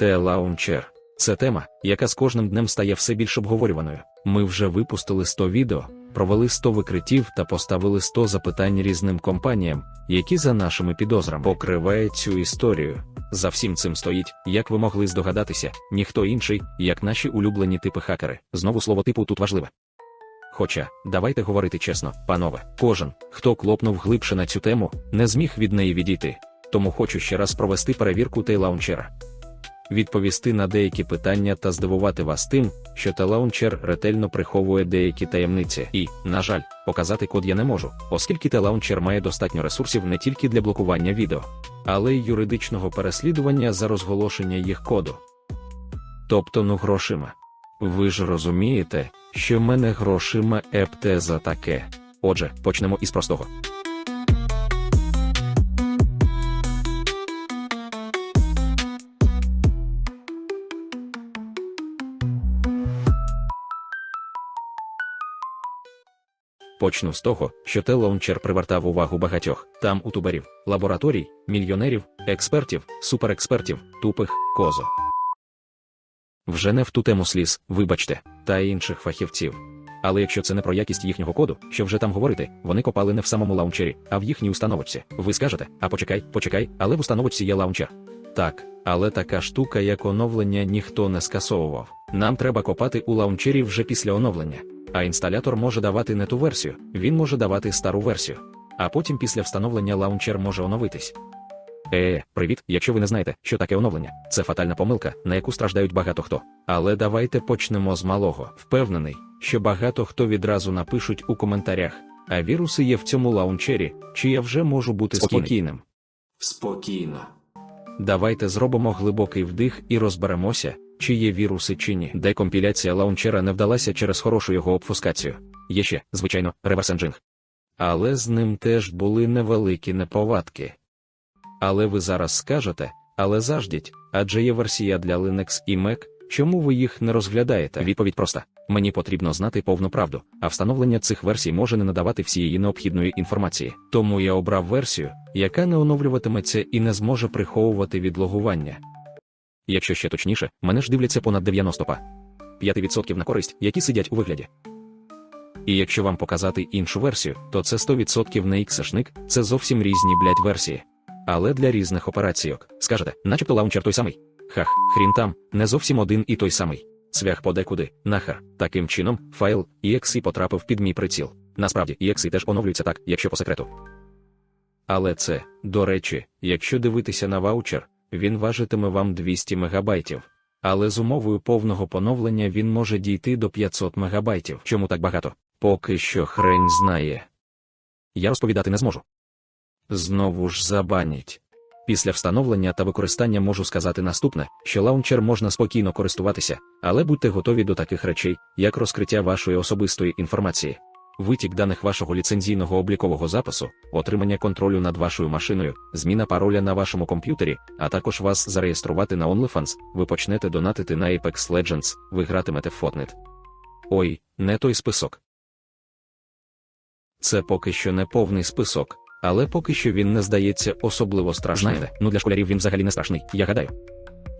T-Launcher. Це тема, яка з кожним днем стає все більш обговорюваною. Ми вже випустили 100 відео, провели 100 викриттів та поставили 100 запитань різним компаніям, які за нашими підозрами покривають цю історію. За всім цим стоїть, як ви могли здогадатися, ніхто інший, як наші улюблені типи хакери. Знову слово типу тут важливе. Хоча, давайте говорити чесно, панове, кожен, хто клопнув глибше на цю тему, не зміг від неї відійти. Тому хочу ще раз провести перевірку тейлаунчера. Відповісти на деякі питання та здивувати вас тим, що телаунчер ретельно приховує деякі таємниці. І, на жаль, показати код я не можу, оскільки телаунчер має достатньо ресурсів не тільки для блокування відео, але й юридичного переслідування за розголошення їх коду. Тобто, ну грошима. Ви ж розумієте, що в мене грошима епте за таке. Отже, почнемо із простого. Почну з того, що телаунчер привертав увагу багатьох там утуберів, лабораторій, мільйонерів, експертів, суперекспертів, тупих, козо. Вже не в ту тему сліз, вибачте, та інших фахівців. Але якщо це не про якість їхнього коду, що вже там говорити, вони копали не в самому лаунчері, а в їхній установочці. Ви скажете, а почекай, почекай, але в установочці є лаунчер. Так, але така штука, як оновлення, ніхто не скасовував. Нам треба копати у лаунчері вже після оновлення. А інсталятор може давати не ту версію, він може давати стару версію. А потім після встановлення лаунчер може оновитись. Е, привіт, якщо ви не знаєте, що таке оновлення, це фатальна помилка, на яку страждають багато хто. Але давайте почнемо з малого. Впевнений, що багато хто відразу напишуть у коментарях, а віруси є в цьому лаунчері, чи я вже можу бути Спокійний. спокійним. Спокійно. Давайте зробимо глибокий вдих і розберемося, чи є віруси чи ні. Декомпіляція лаунчера не вдалася через хорошу його обфускацію. Є ще, звичайно, реверс-енджинг. Але з ним теж були невеликі неповадки. Але ви зараз скажете, але заждіть, адже є версія для Linux і Mac, чому ви їх не розглядаєте? Відповідь проста: мені потрібно знати повну правду, а встановлення цих версій може не надавати всієї необхідної інформації. Тому я обрав версію, яка не оновлюватиметься і не зможе приховувати відлогування. Якщо ще точніше, мене ж дивляться понад 90 па. 5% на користь, які сидять у вигляді. І якщо вам показати іншу версію, то це 100% не XSHник, це зовсім різні блядь, версії. Але для різних операційок. Скажете, начебто лаунчер той самий. Хах, хрін там, не зовсім один і той самий. Цвях подекуди, нахер. Таким чином, файл EXE потрапив під мій приціл. Насправді, EXE теж оновлюється так, якщо по секрету. Але це, до речі, якщо дивитися на ваучер, він важитиме вам 200 мегабайтів. Але з умовою повного поновлення він може дійти до 500 мегабайтів. Чому так багато? Поки що хрень знає. Я розповідати не зможу. Знову ж забанять. Після встановлення та використання можу сказати наступне, що лаунчер можна спокійно користуватися, але будьте готові до таких речей, як розкриття вашої особистої інформації, витік даних вашого ліцензійного облікового запису, отримання контролю над вашою машиною, зміна пароля на вашому комп'ютері, а також вас зареєструвати на OnlyFans, ви почнете донатити на Apex Legends, ви гратимете в Fortnite. Ой, не той список. Це поки що не повний список, але поки що він не здається особливо страшним. Знаєте, ну для школярів він взагалі не страшний, я гадаю.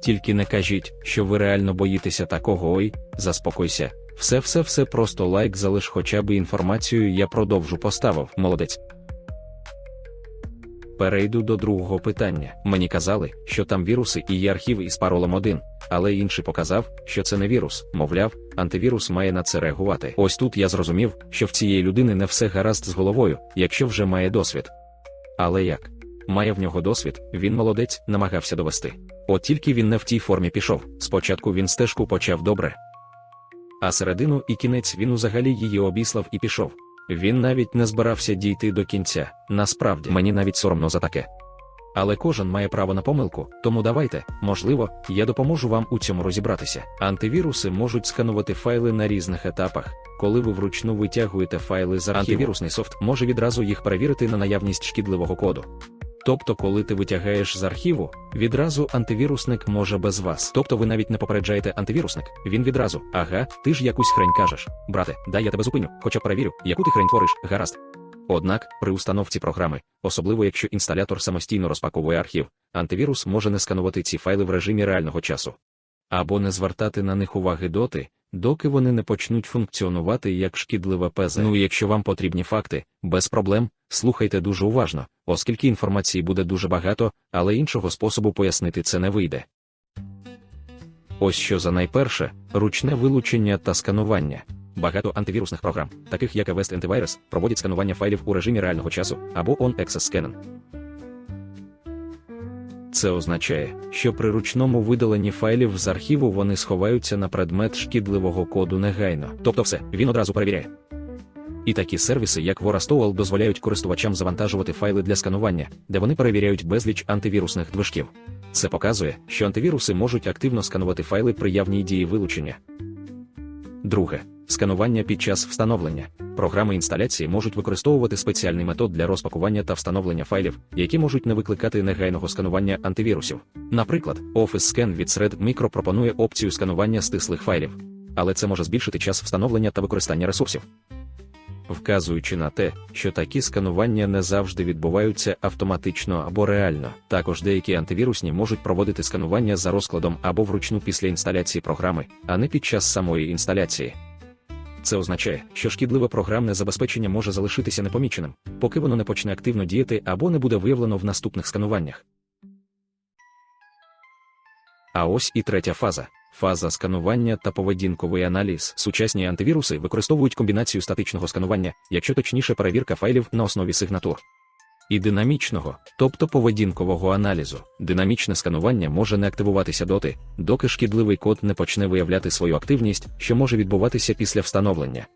Тільки не кажіть, що ви реально боїтеся такого ой, заспокойся. Все, все, все, просто лайк залиш хоча б інформацію, я продовжу поставив, молодець. Перейду до другого питання. Мені казали, що там віруси і є архів із паролем 1, але інший показав, що це не вірус, мовляв, антивірус має на це реагувати. Ось тут я зрозумів, що в цієї людини не все гаразд з головою, якщо вже має досвід. Але як? Має в нього досвід, він молодець, намагався довести. От тільки він не в тій формі пішов. Спочатку він стежку почав добре. А середину і кінець він взагалі її обіслав і пішов. Він навіть не збирався дійти до кінця. Насправді, мені навіть соромно за таке. Але кожен має право на помилку, тому давайте, можливо, я допоможу вам у цьому розібратися. Антивіруси можуть сканувати файли на різних етапах. Коли ви вручну витягуєте файли з архіву, антивірусний софт може відразу їх перевірити на наявність шкідливого коду. Тобто, коли ти витягаєш з архіву, відразу антивірусник може без вас. Тобто ви навіть не попереджаєте антивірусник, він відразу, ага, ти ж якусь хрень кажеш. Брате, дай я тебе зупиню, хоча перевірю, яку ти хрень твориш, гаразд. Однак, при установці програми, особливо якщо інсталятор самостійно розпаковує архів, антивірус може не сканувати ці файли в режимі реального часу. Або не звертати на них уваги доти, доки вони не почнуть функціонувати як шкідливе ПЗ. Ну якщо вам потрібні факти, без проблем, слухайте дуже уважно, оскільки інформації буде дуже багато, але іншого способу пояснити це не вийде. Ось що за найперше ручне вилучення та сканування. Багато антивірусних програм, таких як Avest Antivirus, проводять сканування файлів у режимі реального часу або On Access Scanning. Це означає, що при ручному видаленні файлів з архіву вони сховаються на предмет шкідливого коду негайно. Тобто все, він одразу перевіряє. І такі сервіси, як Vorastowal, дозволяють користувачам завантажувати файли для сканування, де вони перевіряють безліч антивірусних движків. Це показує, що антивіруси можуть активно сканувати файли при явній дії вилучення. Друге сканування під час встановлення. Програми інсталяції можуть використовувати спеціальний метод для розпакування та встановлення файлів, які можуть не викликати негайного сканування антивірусів. Наприклад, Office Scan від Thread Micro пропонує опцію сканування стислих файлів, але це може збільшити час встановлення та використання ресурсів. Вказуючи на те, що такі сканування не завжди відбуваються автоматично або реально. Також деякі антивірусні можуть проводити сканування за розкладом або вручну після інсталяції програми, а не під час самої інсталяції. Це означає, що шкідливе програмне забезпечення може залишитися непоміченим, поки воно не почне активно діяти або не буде виявлено в наступних скануваннях. А ось і третя фаза фаза сканування та поведінковий аналіз. Сучасні антивіруси використовують комбінацію статичного сканування, якщо точніше перевірка файлів на основі сигнатур. І динамічного, тобто поведінкового аналізу. Динамічне сканування може не активуватися доти, доки шкідливий код не почне виявляти свою активність, що може відбуватися після встановлення.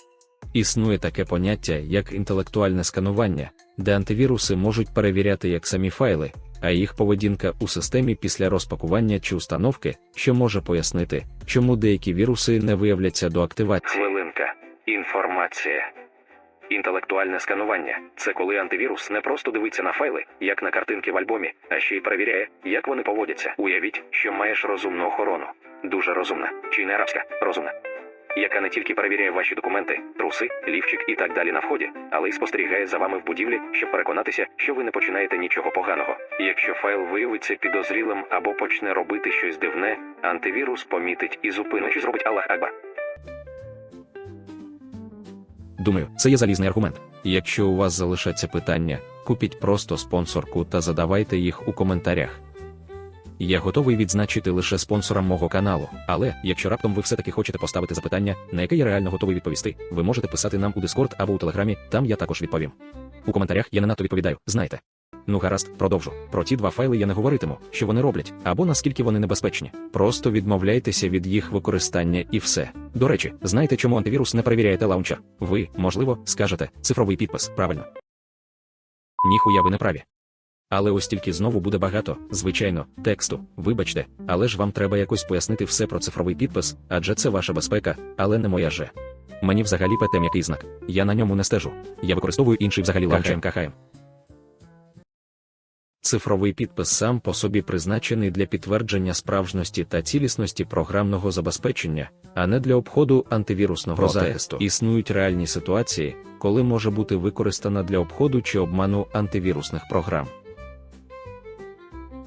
Існує таке поняття, як інтелектуальне сканування, де антивіруси можуть перевіряти як самі файли, а їх поведінка у системі після розпакування чи установки, що може пояснити, чому деякі віруси не виявляться до активації. Хвилинка. Інформація. Інтелектуальне сканування це коли антивірус не просто дивиться на файли, як на картинки в альбомі, а ще й перевіряє, як вони поводяться. Уявіть, що маєш розумну охорону. Дуже розумна, чи не арабська, розумна. Яка не тільки перевіряє ваші документи, труси, лівчик і так далі на вході, але й спостерігає за вами в будівлі, щоб переконатися, що ви не починаєте нічого поганого. Якщо файл виявиться підозрілим або почне робити щось дивне, антивірус помітить і зупинить, що зробить Аллах Акбар. Думаю, це є залізний аргумент. Якщо у вас залишаться питання, купіть просто спонсорку та задавайте їх у коментарях. Я готовий відзначити лише спонсорам мого каналу, але якщо раптом ви все-таки хочете поставити запитання, на яке я реально готовий відповісти, ви можете писати нам у Discord або у Телеграмі, там я також відповім. У коментарях я не надто відповідаю, знайте. Ну гаразд, продовжу. Про ті два файли я не говоритиму, що вони роблять, або наскільки вони небезпечні. Просто відмовляйтеся від їх використання і все. До речі, знаєте, чому антивірус не перевіряєте лаунчер? Ви, можливо, скажете цифровий підпис, правильно. Ніхуя ви не праві. Але ось тільки знову буде багато, звичайно, тексту. Вибачте, але ж вам треба якось пояснити все про цифровий підпис, адже це ваша безпека, але не моя же. Мені взагалі ПТ м'який знак. Я на ньому не стежу. Я використовую інший взагалі лаунчер КХМ. Цифровий підпис сам по собі призначений для підтвердження справжності та цілісності програмного забезпечення, а не для обходу антивірусного Проте, захисту. Існують реальні ситуації, коли може бути використана для обходу чи обману антивірусних програм.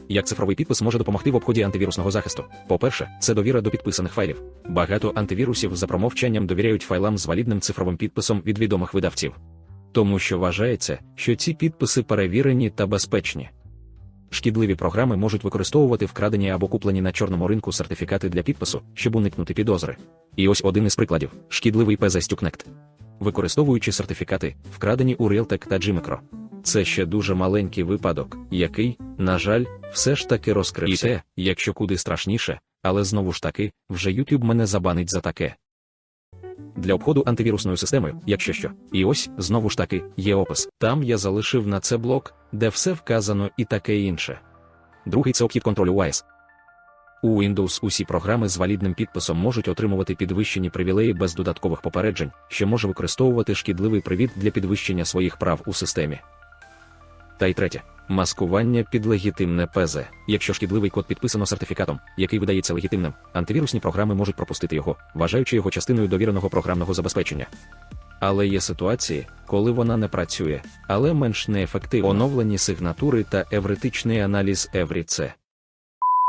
Як цифровий підпис може допомогти в обході антивірусного захисту? По-перше, це довіра до підписаних файлів. Багато антивірусів за промовчанням довіряють файлам з валідним цифровим підписом від відомих видавців. Тому що вважається, що ці підписи перевірені та безпечні. Шкідливі програми можуть використовувати вкрадені або куплені на чорному ринку сертифікати для підпису, щоб уникнути підозри. І ось один із прикладів: шкідливий Stuxnet. Використовуючи сертифікати, вкрадені у Realtek та Gmicro. Це ще дуже маленький випадок, який, на жаль, все ж таки розкрився. І те, якщо куди страшніше, але знову ж таки, вже YouTube мене забанить за таке. Для обходу антивірусною системою, якщо що. І ось, знову ж таки, є опис. Там я залишив на це блок, де все вказано і таке інше. Другий це обхід контролю WAS. У Windows усі програми з валідним підписом можуть отримувати підвищені привілеї без додаткових попереджень, що може використовувати шкідливий привід для підвищення своїх прав у системі. Та й третє маскування під легітимне ПЗ. Якщо шкідливий код підписано сертифікатом, який видається легітимним, антивірусні програми можуть пропустити його, вважаючи його частиною довіреного програмного забезпечення. Але є ситуації, коли вона не працює, але менш неефективно. Оновлені сигнатури та евритичний аналіз Евріце.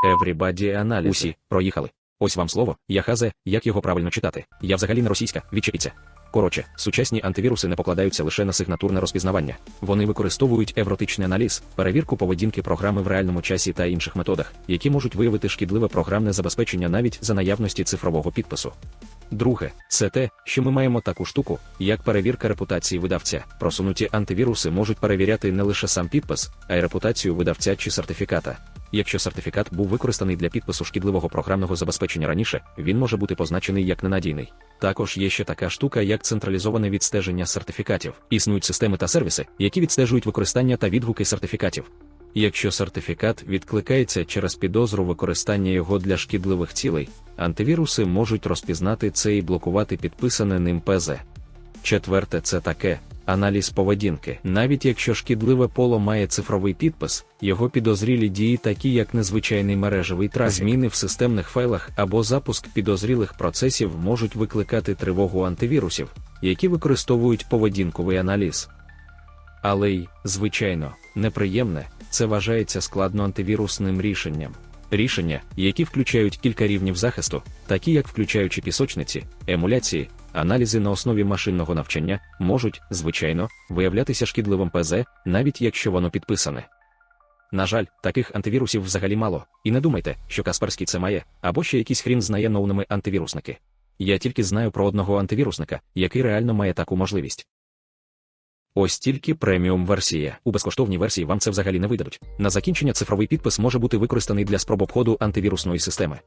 Everybody аналіз. Усі проїхали. Ось вам слово, я хазе, як його правильно читати. Я взагалі не російська, відчепіться. Коротше, сучасні антивіруси не покладаються лише на сигнатурне розпізнавання. Вони використовують евротичний аналіз, перевірку поведінки програми в реальному часі та інших методах, які можуть виявити шкідливе програмне забезпечення навіть за наявності цифрового підпису. Друге, це те, що ми маємо таку штуку, як перевірка репутації видавця. Просунуті антивіруси можуть перевіряти не лише сам підпис, а й репутацію видавця чи сертифіката. Якщо сертифікат був використаний для підпису шкідливого програмного забезпечення раніше, він може бути позначений як ненадійний. Також є ще така штука, як централізоване відстеження сертифікатів. Існують системи та сервіси, які відстежують використання та відгуки сертифікатів. Якщо сертифікат відкликається через підозру використання його для шкідливих цілей, антивіруси можуть розпізнати це і блокувати підписане ним ПЗ. Четверте, це таке аналіз поведінки. Навіть якщо шкідливе поло має цифровий підпис, його підозрілі дії, такі як незвичайний мережевий трафік, зміни в системних файлах або запуск підозрілих процесів можуть викликати тривогу антивірусів, які використовують поведінковий аналіз. Але й, звичайно, неприємне, це вважається складно антивірусним рішенням. Рішення, які включають кілька рівнів захисту, такі як включаючи пісочниці, емуляції, аналізи на основі машинного навчання, можуть, звичайно, виявлятися шкідливим ПЗ, навіть якщо воно підписане. На жаль, таких антивірусів взагалі мало, і не думайте, що Касперський це має, або ще якийсь хрін знає новними антивірусники. Я тільки знаю про одного антивірусника, який реально має таку можливість. Ось тільки преміум версія. У безкоштовній версії вам це взагалі не видадуть. На закінчення цифровий підпис може бути використаний для спроб обходу антивірусної системи.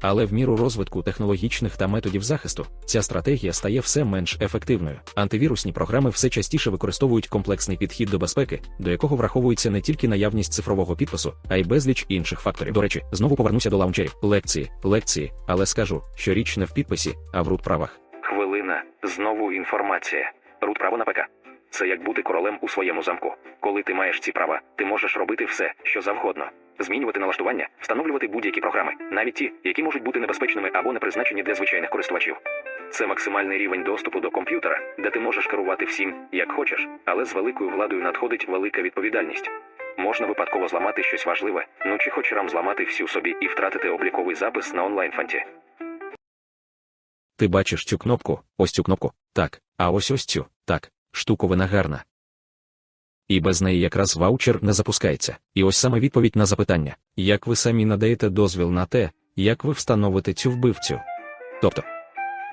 Але в міру розвитку технологічних та методів захисту ця стратегія стає все менш ефективною. Антивірусні програми все частіше використовують комплексний підхід до безпеки, до якого враховується не тільки наявність цифрового підпису, а й безліч інших факторів. До речі, знову повернуся до лаунчерів. Лекції, лекції, але скажу, що річ не в підписі, а в рут правах. Хвилина. Знову інформація. Рут право на ПК. Це як бути королем у своєму замку. Коли ти маєш ці права, ти можеш робити все, що завгодно. Змінювати налаштування, встановлювати будь-які програми, навіть ті, які можуть бути небезпечними або не призначені для звичайних користувачів. Це максимальний рівень доступу до комп'ютера, де ти можеш керувати всім, як хочеш, але з великою владою надходить велика відповідальність. Можна випадково зламати щось важливе, ну чи хоч рам зламати всю собі і втратити обліковий запис на онлайн-фанті. Ти бачиш цю кнопку, ось цю кнопку, так, а ось ось цю, так, штуковина гарна. І без неї якраз ваучер не запускається. І ось саме відповідь на запитання, як ви самі надаєте дозвіл на те, як ви встановите цю вбивцю. Тобто,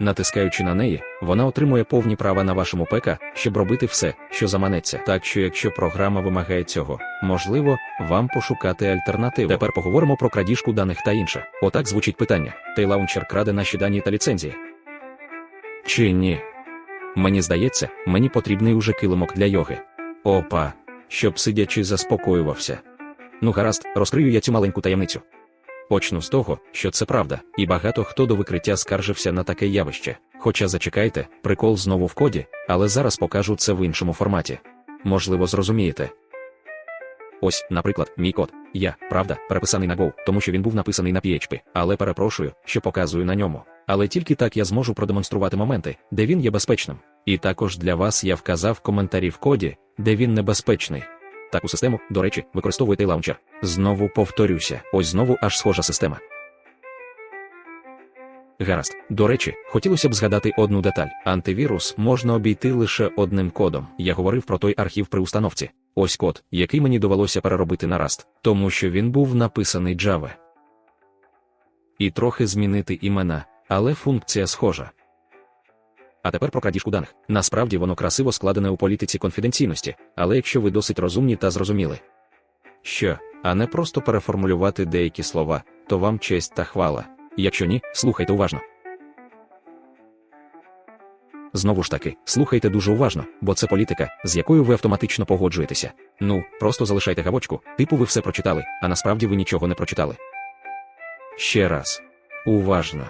натискаючи на неї, вона отримує повні права на вашому ПК, щоб робити все, що заманеться. Так що, якщо програма вимагає цього, можливо, вам пошукати альтернативу. Тепер поговоримо про крадіжку даних та інше. Отак звучить питання: Тейлаунчер краде наші дані та ліцензії. Чи ні? Мені здається, мені потрібний уже килимок для йоги. Опа, щоб сидячи заспокоювався. Ну гаразд, розкрию я цю маленьку таємницю. Почну з того, що це правда, і багато хто до викриття скаржився на таке явище. Хоча зачекайте, прикол знову в коді, але зараз покажу це в іншому форматі. Можливо, зрозумієте. Ось, наприклад, мій код. Я, правда, переписаний на Go, тому що він був написаний на PHP, але перепрошую, що показую на ньому. Але тільки так я зможу продемонструвати моменти, де він є безпечним. І також для вас я вказав коментарі в коді, де він небезпечний. Таку систему, до речі, використовує Tail Знову повторюся, ось знову аж схожа система. Гаразд, до речі, хотілося б згадати одну деталь: антивірус можна обійти лише одним кодом. Я говорив про той архів при установці. Ось код, який мені довелося переробити на Rust, тому що він був написаний Java. І трохи змінити імена, але функція схожа. А тепер про крадіжку даних. Насправді воно красиво складене у політиці конфіденційності, але якщо ви досить розумні та зрозуміли, що, а не просто переформулювати деякі слова, то вам честь та хвала. Якщо ні, слухайте уважно. Знову ж таки, слухайте дуже уважно, бо це політика, з якою ви автоматично погоджуєтеся. Ну, просто залишайте гавочку, типу ви все прочитали, а насправді ви нічого не прочитали. Ще раз. Уважно.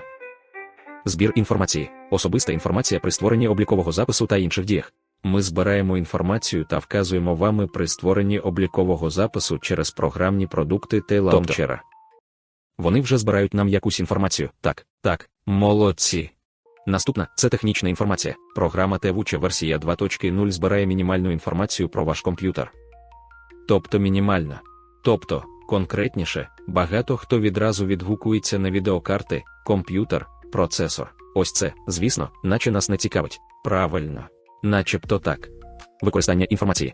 Збір інформації, особиста інформація при створенні облікового запису та інших діях. Ми збираємо інформацію та вказуємо вами при створенні облікового запису через програмні продукти та лаунчера. Вони вже збирають нам якусь інформацію. Так, так, молодці. Наступна це технічна інформація. Програма Тевуча версія 2.0 збирає мінімальну інформацію про ваш комп'ютер. Тобто мінімальна. Тобто, конкретніше, багато хто відразу відгукується на відеокарти, комп'ютер, процесор. Ось це, звісно, наче нас не цікавить. Правильно, начебто так. Використання інформації.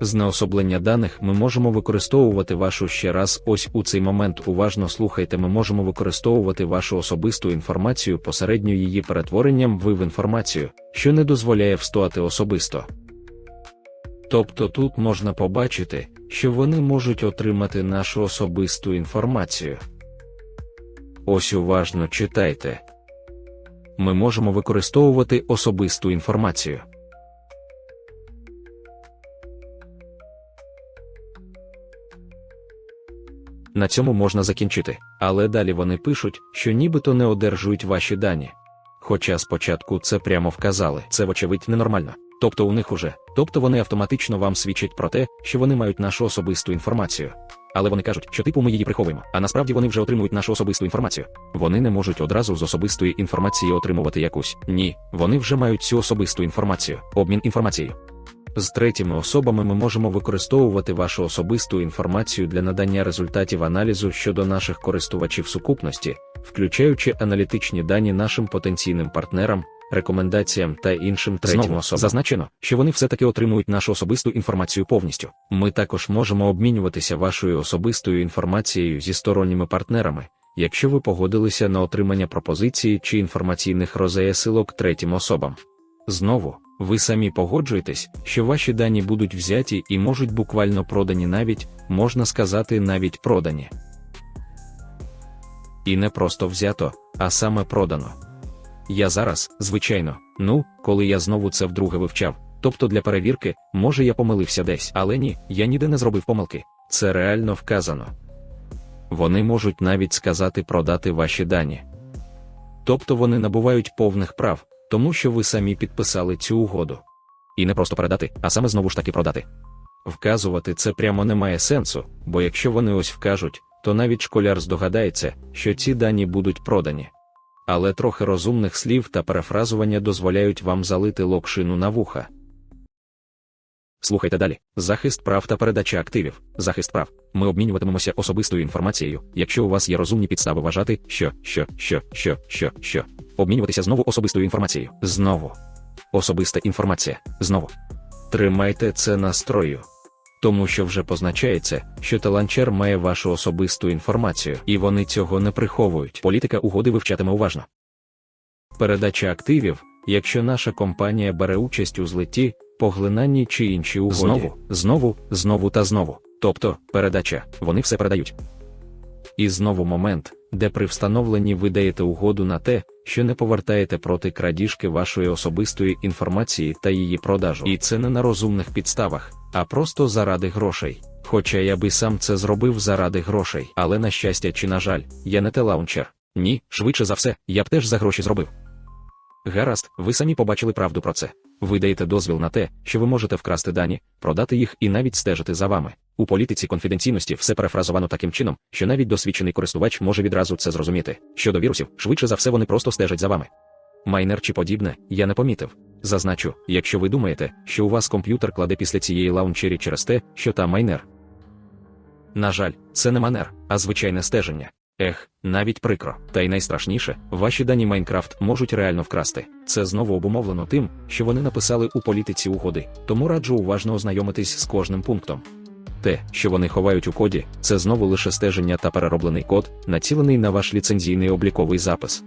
Знеособлення даних ми можемо використовувати вашу ще раз. Ось у цей момент уважно слухайте, ми можемо використовувати вашу особисту інформацію посередньо її перетворенням в в інформацію, що не дозволяє встояти особисто. Тобто тут можна побачити, що вони можуть отримати нашу особисту інформацію. Ось уважно читайте. Ми можемо використовувати особисту інформацію. На цьому можна закінчити, але далі вони пишуть, що нібито не одержують ваші дані. Хоча спочатку це прямо вказали, це вочевидь ненормально. Тобто у них уже, тобто вони автоматично вам свідчать про те, що вони мають нашу особисту інформацію. Але вони кажуть, що типу ми її приховуємо, а насправді вони вже отримують нашу особисту інформацію. Вони не можуть одразу з особистої інформації отримувати якусь. Ні, вони вже мають цю особисту інформацію, обмін інформацією. З третіми особами ми можемо використовувати вашу особисту інформацію для надання результатів аналізу щодо наших користувачів сукупності, включаючи аналітичні дані нашим потенційним партнерам, рекомендаціям та іншим третім Знову особам. Зазначено, що вони все-таки отримують нашу особисту інформацію повністю. Ми також можемо обмінюватися вашою особистою інформацією зі сторонніми партнерами, якщо ви погодилися на отримання пропозиції чи інформаційних розеясилок третім особам. Знову, ви самі погоджуєтесь, що ваші дані будуть взяті і можуть буквально продані навіть, можна сказати, навіть продані. І не просто взято, а саме продано. Я зараз, звичайно, ну, коли я знову це вдруге вивчав, тобто для перевірки, може я помилився десь, але ні, я ніде не зробив помилки. Це реально вказано. Вони можуть навіть сказати продати ваші дані. Тобто вони набувають повних прав, тому що ви самі підписали цю угоду. І не просто передати, а саме знову ж таки продати. Вказувати це прямо не має сенсу, бо якщо вони ось вкажуть, то навіть школяр здогадається, що ці дані будуть продані. Але трохи розумних слів та перефразування дозволяють вам залити локшину на вуха. Слухайте далі: захист прав та передача активів. Захист прав. Ми обмінюватимемося особистою інформацією, якщо у вас є розумні підстави вважати, що, що, що, що, що, що. Обмінюватися знову особистою інформацією. Знову. Особиста інформація. Знову. Тримайте це настрою. Тому що вже позначається, що таланчер має вашу особисту інформацію, і вони цього не приховують. Політика угоди вивчатиме уважно. Передача активів, якщо наша компанія бере участь у злеті, поглинанні чи іншій угоді. Знову, знову, знову та знову. Тобто, передача, вони все передають. І знову момент, де при встановленні ви даєте угоду на те, що не повертаєте проти крадіжки вашої особистої інформації та її продажу. І це не на розумних підставах, а просто заради грошей. Хоча я би сам це зробив заради грошей, але на щастя чи на жаль, я не те лаунчер. Ні, швидше за все, я б теж за гроші зробив. Гаразд, ви самі побачили правду про це. Ви даєте дозвіл на те, що ви можете вкрасти дані, продати їх і навіть стежити за вами. У політиці конфіденційності все перефразовано таким чином, що навіть досвідчений користувач може відразу це зрозуміти. Щодо вірусів, швидше за все вони просто стежать за вами. Майнер чи подібне, я не помітив. Зазначу, якщо ви думаєте, що у вас комп'ютер кладе після цієї лаунчері через те, що там майнер. На жаль, це не манер, а звичайне стеження. Ех, навіть прикро. Та й найстрашніше, ваші дані Майнкрафт можуть реально вкрасти. Це знову обумовлено тим, що вони написали у політиці угоди, тому раджу уважно ознайомитись з кожним пунктом. Те, що вони ховають у коді, це знову лише стеження та перероблений код, націлений на ваш ліцензійний обліковий запис.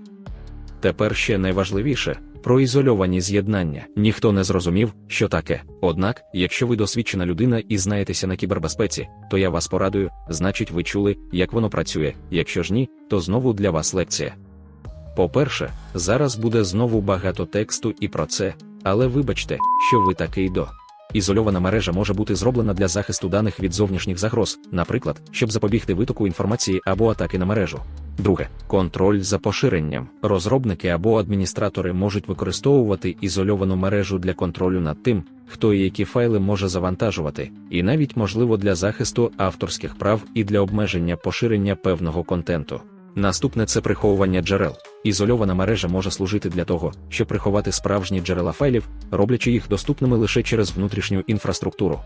Тепер ще найважливіше про ізольовані з'єднання. Ніхто не зрозумів, що таке. Однак, якщо ви досвідчена людина і знаєтеся на кібербезпеці, то я вас порадую, значить, ви чули, як воно працює. Якщо ж ні, то знову для вас лекція. По-перше, зараз буде знову багато тексту і про це, але вибачте, що ви такий до. Ізольована мережа може бути зроблена для захисту даних від зовнішніх загроз, наприклад, щоб запобігти витоку інформації або атаки на мережу. Друге контроль за поширенням. Розробники або адміністратори можуть використовувати ізольовану мережу для контролю над тим, хто і які файли може завантажувати, і навіть можливо для захисту авторських прав і для обмеження поширення певного контенту. Наступне це приховування джерел. Ізольована мережа може служити для того, щоб приховати справжні джерела файлів, роблячи їх доступними лише через внутрішню інфраструктуру.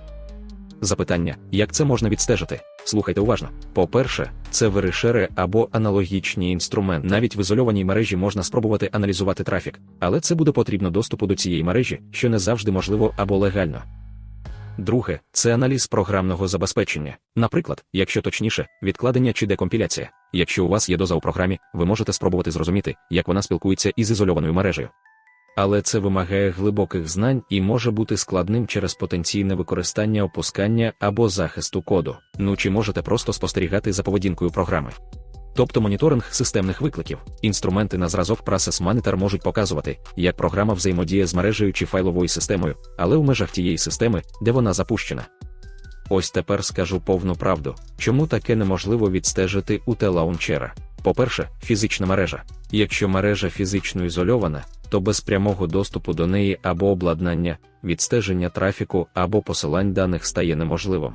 Запитання, як це можна відстежити? Слухайте уважно. По-перше, це веришери або аналогічні інструменти. Навіть в ізольованій мережі можна спробувати аналізувати трафік, але це буде потрібно доступу до цієї мережі, що не завжди можливо або легально. Друге, це аналіз програмного забезпечення. Наприклад, якщо точніше, відкладення чи декомпіляція. Якщо у вас є доза у програмі, ви можете спробувати зрозуміти, як вона спілкується із ізольованою мережею. Але це вимагає глибоких знань і може бути складним через потенційне використання опускання або захисту коду. Ну чи можете просто спостерігати за поведінкою програми. Тобто моніторинг системних викликів, інструменти на зразок Process Monitor можуть показувати, як програма взаємодіє з мережею чи файловою системою, але в межах тієї системи, де вона запущена. Ось тепер скажу повну правду, чому таке неможливо відстежити у телаунчера. По-перше, фізична мережа. Якщо мережа фізично ізольована, то без прямого доступу до неї або обладнання, відстеження трафіку або посилань даних стає неможливим.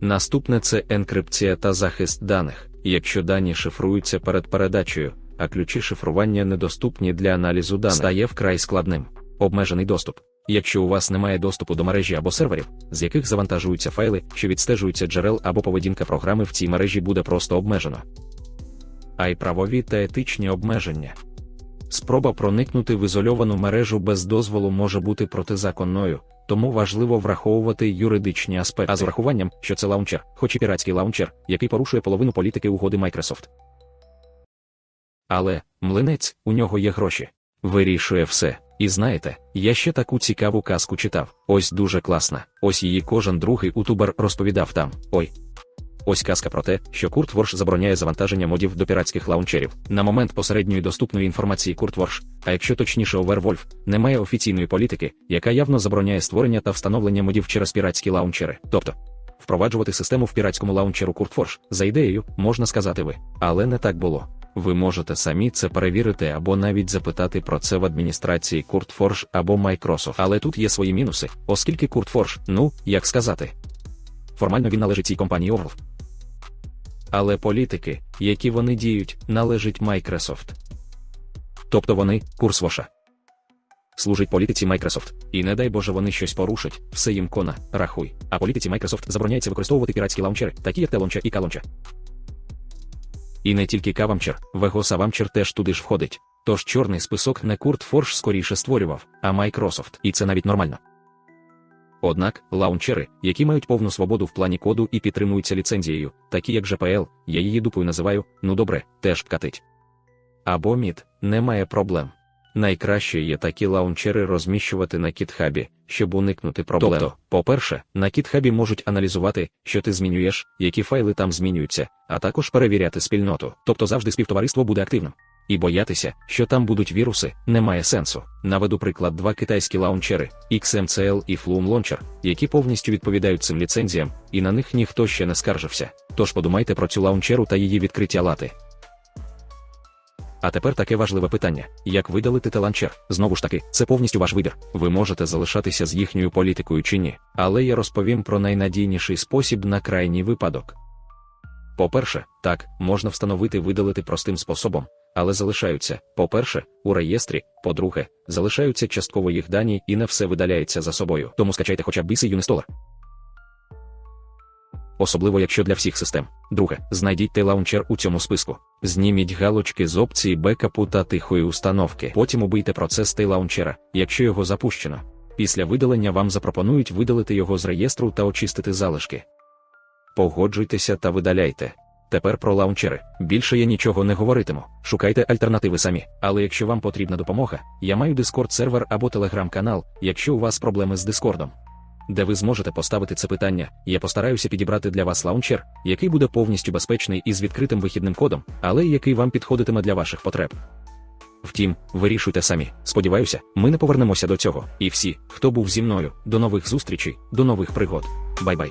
Наступне це енкрипція та захист даних. Якщо дані шифруються перед передачею, а ключі шифрування недоступні для аналізу даних, стає вкрай складним. Обмежений доступ. Якщо у вас немає доступу до мережі або серверів, з яких завантажуються файли, що відстежуються джерел або поведінка програми в цій мережі буде просто обмежено. А й правові та етичні обмеження. Спроба проникнути в ізольовану мережу без дозволу може бути протизаконною, тому важливо враховувати юридичні аспекти. А з врахуванням, що це лаунчер, хоч і піратський лаунчер, який порушує половину політики угоди Microsoft. Але млинець, у нього є гроші. Вирішує все. І знаєте, я ще таку цікаву казку читав. Ось дуже класна. Ось її кожен другий утубер розповідав там. Ой. Ось казка про те, що Курт Ворш забороняє завантаження модів до піратських лаунчерів. На момент посередньої доступної інформації Курт Ворш, а якщо точніше Overwolf, немає офіційної політики, яка явно забороняє створення та встановлення модів через піратські лаунчери. Тобто, впроваджувати систему в піратському лаунчеру Курт Ворш, за ідеєю, можна сказати ви. Але не так було. Ви можете самі це перевірити або навіть запитати про це в адміністрації CurtForge або Microsoft. Але тут є свої мінуси, оскільки CurtForge, ну, як сказати, формально він належить цій компанії Overwolf. Але політики, які вони діють, належить Microsoft. Тобто вони курс Воша. Служить політиці Microsoft. І не дай Боже вони щось порушать, все їм кона, рахуй. А політиці Microsoft забороняється використовувати піратські лаунчери, такі як Телонча і Калонча. І не тільки Кавамчер, Вегосавамчер теж туди ж входить. Тож чорний список не Курт Форш скоріше створював, а Microsoft. І це навіть нормально. Однак, лаунчери, які мають повну свободу в плані коду і підтримуються ліцензією, такі як GPL, я її дупою називаю, ну добре, теж вкатить. Або мід, немає проблем. Найкраще є такі лаунчери розміщувати на кітхабі, щоб уникнути проблем. Тобто, по-перше, на кітхабі можуть аналізувати, що ти змінюєш, які файли там змінюються, а також перевіряти спільноту. Тобто завжди співтовариство буде активним. І боятися, що там будуть віруси, немає сенсу. Наведу приклад два китайські лаунчери XMCL і Flume Launcher, які повністю відповідають цим ліцензіям, і на них ніхто ще не скаржився. Тож подумайте про цю лаунчеру та її відкриття лати. А тепер таке важливе питання: як видалити теланчер? Знову ж таки, це повністю ваш вибір. Ви можете залишатися з їхньою політикою чи ні, але я розповім про найнадійніший спосіб на крайній випадок. По-перше, так, можна встановити видалити простим способом, але залишаються, по-перше, у реєстрі, по-друге, залишаються частково їх дані і не все видаляється за собою. Тому скачайте хоча б біси Юністолер. Особливо якщо для всіх систем. Друге, знайдіть телаунчер у цьому списку. Зніміть галочки з опції бекапу та тихої установки. Потім убийте процес тейлаунчера, якщо його запущено. Після видалення вам запропонують видалити його з реєстру та очистити залишки. Погоджуйтеся та видаляйте. Тепер про лаунчери. Більше я нічого не говоритиму. Шукайте альтернативи самі. Але якщо вам потрібна допомога, я маю Discord сервер або телеграм-канал, якщо у вас проблеми з Дискордом. Де ви зможете поставити це питання, я постараюся підібрати для вас лаунчер, який буде повністю безпечний і з відкритим вихідним кодом, але який вам підходитиме для ваших потреб. Втім, вирішуйте самі. Сподіваюся, ми не повернемося до цього. І всі, хто був зі мною, до нових зустрічей, до нових пригод. Бай-бай.